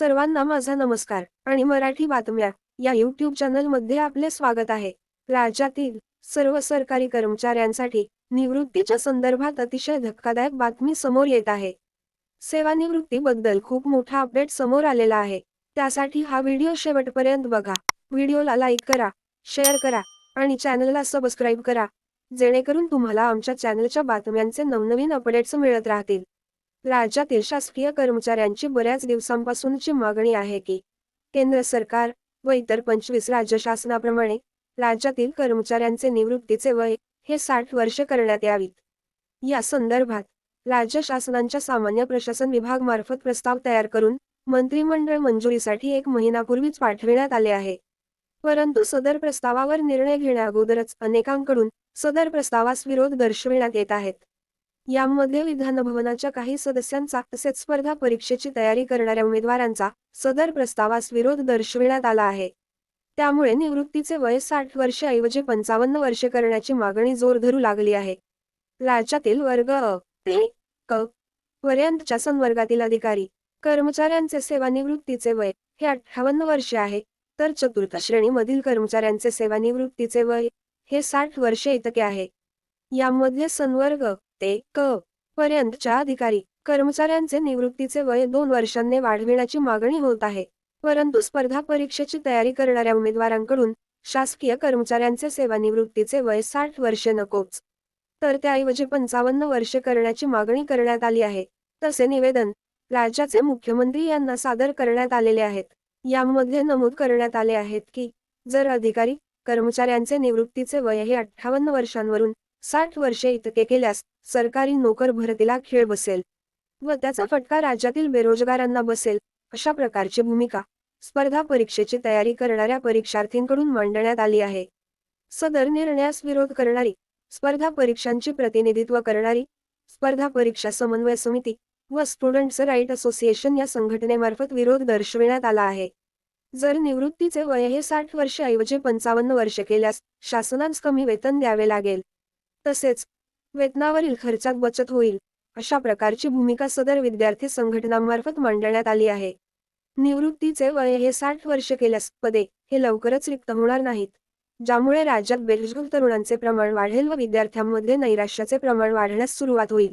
सर्वांना माझा नमस्कार आणि मराठी बातम्या या यूट्यूब चॅनलमध्ये आपले स्वागत आहे. राज्यातील सर्व सरकारी कर्मचाऱ्यांसाठी निवृत्तीच्या संदर्भात अतिशय धक्कादायक बातमी समोर येत आहे. सेवानिवृत्तीबद्दल खूप मोठा अपडेट समोर आलेला आहे. त्यासाठी हा व्हिडिओ शेवटपर्यंत बघा. व्हिडिओला लाईक करा शेअर करा आणि चॅनलला सबस्क्राईब करा. जेणेकरून तुम्हाला आमच्या चॅनलच्या बातम्यांचे नवनवीन अपडेट्स मिळत राहतील. राज्यातील शासकीय कर्मचाऱ्यांची बऱ्याच दिवसांपासूनची मागणी आहे की केंद्र सरकार व इतर पंचवीस राज्य शासनाप्रमाणे राज्यातील कर्मचाऱ्यांचे निवृत्तीचे वय हे साठ वर्ष करण्यात यावीत. या संदर्भात राज्य शासनांच्या सामान्य प्रशासन विभाग मार्फत प्रस्ताव तयार करून मंत्रिमंडळ मंजुरीसाठी एक महिनापूर्वीच पाठविण्यात आले आहे. परंतु सदर प्रस्तावावर निर्णय घेण्याअगोदरच अनेकांकडून सदर प्रस्तावास विरोध दर्शविण्यात येत आहेत. यामध्ये विधानभवनाच्या काही सदस्यांचा तसेच स्पर्धा परीक्षेची तयारी करणाऱ्या उमेदवारांचा सदर प्रस्तावास विरोध दर्शविण्यात आला आहे. त्यामुळे निवृत्तीचे वय साठ वर्षे ऐवजी पंचावन्न वर्षे करण्याची मागणी जोर धरू लागली आहे. राज्यातील वर्ग अ ते क पर्यंतच्या संवर्गातील अधिकारी कर्मचाऱ्यांचे सेवानिवृत्तीचे वय हे अठ्ठावन्न वर्षे आहे तर चतुर्थ श्रेणीमधील कर्मचाऱ्यांचे सेवानिवृत्तीचे वय हे साठ वर्षे इतके आहे. यामध्ये संवर्ग ते क. पर्यंतच्या अधिकारी. कर्मचाऱ्यांचे निवृत्तीचे वय दोन वर्षांनी वाढविण्याची मागणी होत आहे. परंतु स्पर्धा परीक्षेची तयारी करणाऱ्या उमेदवारांकडून शासकीय कर्मचाऱ्यांचे सेवानिवृत्तीचे वय साठ वर्षे नकोच. तर त्याऐवजी पंचावन्न वर्षे करण्याची मागणी करण्यात आली आहे. तसे निवेदन राज्याचे मुख्यमंत्री यांना सादर करण्यात आलेले आहेत. यामध्ये नमूद करण्यात आले आहेत की जर अधिकारी कर्मचाऱ्यांचे निवृत्तीचे वय हे अठ्ठावन्न वर्षांवरून साठ वर्षे इतके केल्यास सरकारी नोकर भरतीला खेळ बसेल. व त्याचा फटका राज्यातील बेरोजगारांना बसेल अशा प्रकारची भूमिका स्पर्धा परीक्षेची तयारी करणाऱ्या परीक्षार्थींकडून मांडण्यात आली आहे. सदर निर्णयास विरोध करणारी स्पर्धा परीक्षांची प्रतिनिधित्व करणारी स्पर्धा परीक्षा समन्वय समिती व स्टुडंट्स राईट असोसिएशन या संघटनेमार्फत विरोध दर्शविण्यात आला आहे. जर निवृत्तीचे वय हे साठ वर्षे ऐवजी पंचावन्न वर्षे केल्यास शासनास कमी वेतन द्यावे लागेल. तसेच वेतनावरील खर्चात बचत होईल अशा प्रकारची भूमिका सदर विद्यार्थी संघटनांमार्फत मांडण्यात आली आहे. निवृत्तीचे वय हे साठ वर्ष केल्यास पदे हे लवकरच रिक्त होणार नाहीत ज्यामुळे राज्यात बेरोजगार तरुणांचे प्रमाण वाढेल व विद्यार्थ्यांमध्ये नैराश्याचे प्रमाण वाढण्यास सुरुवात होईल.